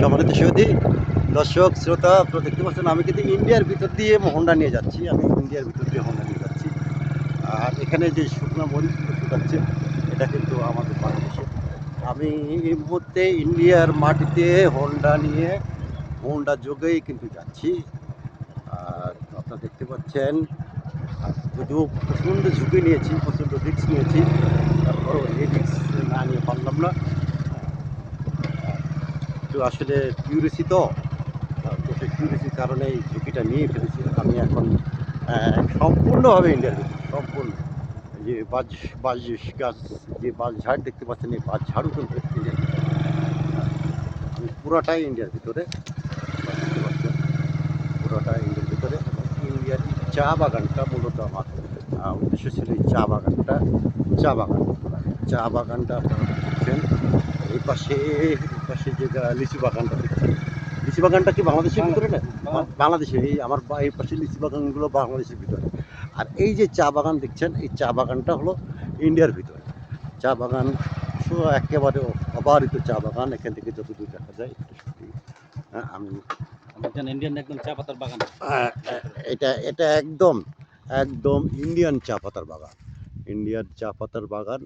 সম্মানিত সৌদি দর্শক, শ্রোতা, আপনারা দেখতে পাচ্ছেন, আমি কিন্তু ইন্ডিয়ার ভিতর দিয়ে হোন্ডা নিয়ে যাচ্ছি। আমি ইন্ডিয়ার ভিতর দিয়ে হোন্ডা নিয়ে যাচ্ছি। আর এখানে যে শুকনো মরিচগুলো শুকাচ্ছে, এটা কিন্তু আমাদের বাংলাদেশে। আমি এই মুহূর্তে ইন্ডিয়ার মাটিতে হোন্ডা নিয়ে হোন্ডা যোগেই কিন্তু যাচ্ছি। আর আপনারা দেখতে পাচ্ছেন, যদিও প্রচণ্ড ঝুঁকি নিয়েছি, প্রচণ্ড রিক্স নিয়েছি, তারপরও এই রিক্স না নিয়ে আসলে কিউরিসি তো তো সেই কিউরিসির কারণে এই ঝুঁকিটা নিয়ে ফেলেছি। আমি এখন সম্পূর্ণভাবে ইন্ডিয়ার ভিতরে সম্পূর্ণ। যে বাজ বাজ গাছ যে বাজ ঝাড় দেখতে পাচ্ছেন এই বাজ ঝাড়ু কিন্তু ইন্ডিয়ার আমি পুরোটাই ইন্ডিয়ার ভিতরে দেখতে পাচ্ছেন, ইন্ডিয়ার ভিতরে ইন্ডিয়ার চা বাগানটা মূলত আমার উদ্দেশ্য ছিল এই চা বাগানটা চা বাগান। চা বাগানটা আপনারা দেখছেন এই পাশে এই পাশে যে লিচু বাগানটা দেখছেন। লিচু বাগানটা কি বাংলাদেশের ভিতরে না? বাংলাদেশের এই আমার এই পাশে লিচু বাগানগুলো বাংলাদেশের ভিতরে। আর এই যে চা বাগান দেখছেন এই চা বাগানটা হলো ইন্ডিয়ার ভিতরে। চা বাগান একেবারে অবারিত চা বাগান এখান থেকে যতদূর দেখা যায় হ্যাঁ, আমি ইন্ডিয়ান একদম চা পাতার বাগান। এটা এটা একদম একদম ইন্ডিয়ান চা পাতার বাগান। ইন্ডিয়ান চা পাতার বাগান